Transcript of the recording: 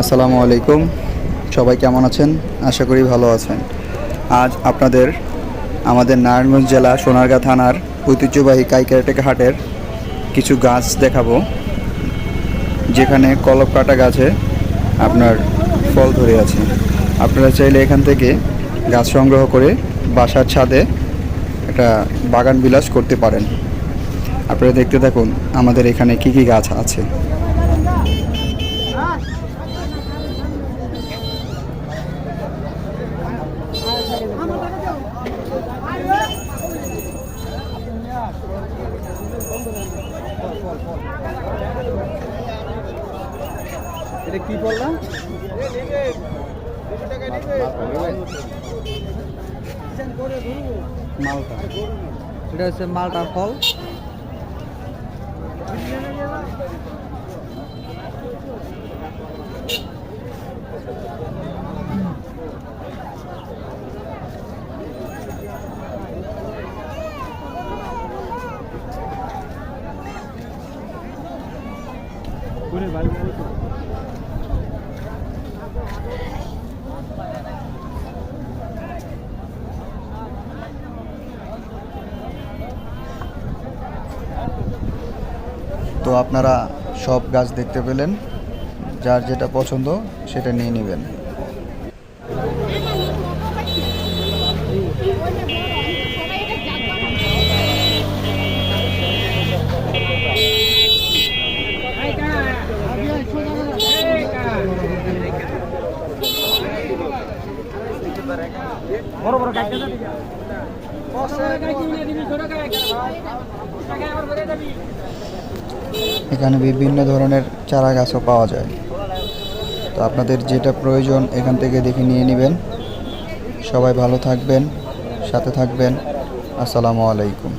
আসসালামু আলাইকুম। সবাই কেমন আছেন? আশা করি ভালো আছেন। আজ আপনাদের আমাদের নারায়ণগঞ্জ জেলা সোনারগাঁ থানার ঐতিহ্যবাহী কাইকারেটেকা হাটের কিছু গাছ দেখাবো। যেখানে কলপ কাটা গাছে আপনার ফল ধরে আছে। আপনারা চাইলে এখান থেকে গাছ সংগ্রহ করে বাসার ছাদে একটা বাগান বিলাস করতে পারেন। আপনারা দেখতে থাকুন আমাদের এখানে কি কি গাছ আছে। এটা কি বললাম মালটা। এটা হচ্ছে মালটার ফল। তো আপনারা সব গাছ দেখতে পেলেন যার যেটা পছন্দ সেটা নিয়ে নেবেন। বড় বড় এখানে বিভিন্ন ধরনের চারা গাছও পাওয়া যায়। তো আপনাদের যেটা প্রয়োজন এখান থেকে দেখে নিয়ে নেবেন। সবাই ভালো থাকবেন সাথে থাকবেন। আসসালামু আলাইকুম।